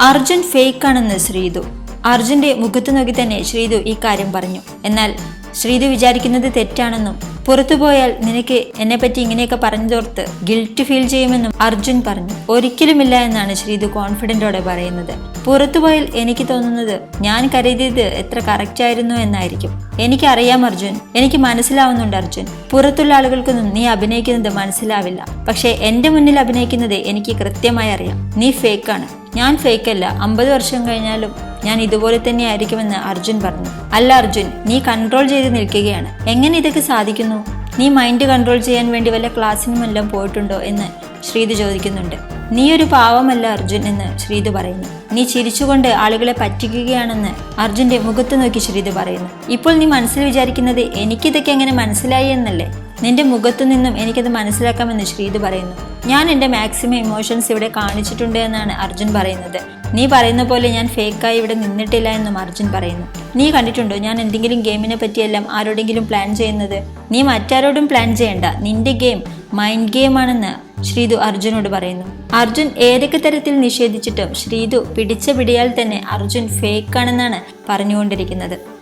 Arjun fake ആണെന്ന് ശ്രീതു. അർജുന്റെ മുഖത്ത് നോക്കി തന്നെ ശ്രീതു ഈ കാര്യം പറഞ്ഞു. എന്നാൽ ശ്രീതു വിചാരിക്കുന്നത് തെറ്റാണെന്നും പുറത്തുപോയാൽ നിനക്ക് എന്നെപ്പറ്റി ഇങ്ങനെയൊക്കെ പറഞ്ഞതോർത്ത് ഗിൽറ്റ് ഫീൽ ചെയ്യുമെന്നും അർജുൻ പറഞ്ഞു. ഒരിക്കലുമില്ല എന്നാണ് ശ്രീതു കോൺഫിഡന്റോടെ പറയുന്നത്. പുറത്തുപോയാൽ എനിക്ക് തോന്നുന്നത് ഞാൻ കരുതിയത് എത്ര കറക്റ്റ് ആയിരുന്നു എന്നായിരിക്കും. എനിക്കറിയാം അർജുൻ. എനിക്ക് മനസ്സിലാവുന്നുണ്ട് അർജുൻ. പുറത്തുള്ള ആളുകൾക്കൊന്നും നീ അഭിനയിക്കുന്നത് മനസ്സിലാവില്ല. പക്ഷേ എന്റെ മുന്നിൽ അഭിനയിക്കുന്നത് എനിക്ക് കൃത്യമായി അറിയാം. നീ ഫേക്കാണ് ഞാൻ ഫേക്കല്ല. അമ്പത് വർഷം കഴിഞ്ഞാലും ഞാൻ ഇതുപോലെ തന്നെ ആയിരിക്കുമെന്ന് അർജുൻ പറഞ്ഞു. അല്ല അർജുൻ നീ കൺട്രോൾ ചെയ്ത് നിൽക്കുകയാണ്. എങ്ങനെ ഇതൊക്കെ സാധിക്കുന്നു? നീ മൈൻഡ് കൺട്രോൾ ചെയ്യാൻ വേണ്ടി വല്ല ക്ലാസ്സിനും എല്ലാം പോയിട്ടുണ്ടോ എന്ന് ശ്രീതു ചോദിക്കുന്നുണ്ട്. നീ ഒരു പാവമല്ല അർജുൻ എന്ന് ശ്രീതു പറയുന്നു. നീ ചിരിച്ചുകൊണ്ട് ആളുകളെ പറ്റിക്കുകയാണെന്ന് അർജുന്റെ മുഖത്ത് നോക്കി ശ്രീതു പറയുന്നു. ഇപ്പോൾ നീ മനസ്സിൽ വിചാരിക്കുന്നത് എനിക്കിതൊക്കെ എങ്ങനെ മനസ്സിലായി എന്നല്ലേ? നിന്റെ മുഖത്തു നിന്നും എനിക്കത് മനസ്സിലാക്കാമെന്ന് ശ്രീത് പറയുന്നു. ഞാൻ എന്റെ മാക്സിമം ഇമോഷൻസ് ഇവിടെ കാണിച്ചിട്ടുണ്ട് എന്നാണ് അർജുൻ പറയുന്നത്. നീ പറയുന്ന പോലെ ഞാൻ ഫേക്കായി ഇവിടെ നിന്നിട്ടില്ല എന്നും അർജുൻ പറയുന്നു. നീ കണ്ടിട്ടുണ്ടോ ഞാൻ എന്തെങ്കിലും ഗെയിമിനെ പറ്റിയെല്ലാം ആരോടെങ്കിലും പ്ലാൻ ചെയ്യുന്നത്? നീ മറ്റാരോടും പ്ലാൻ ചെയ്യണ്ട. നിന്റെ ഗെയിം മൈൻഡ് ഗെയിം ആണെന്ന് ശ്രീതു അർജുനോട് പറയുന്നു. അർജുൻ ഏതൊക്കെ തരത്തിൽ നിഷേധിച്ചിട്ടും ശ്രീതു പിടിച്ച പിടിയാൽ തന്നെ അർജുൻ ഫേക്കാണെന്നാണ് പറഞ്ഞുകൊണ്ടിരിക്കുന്നത്.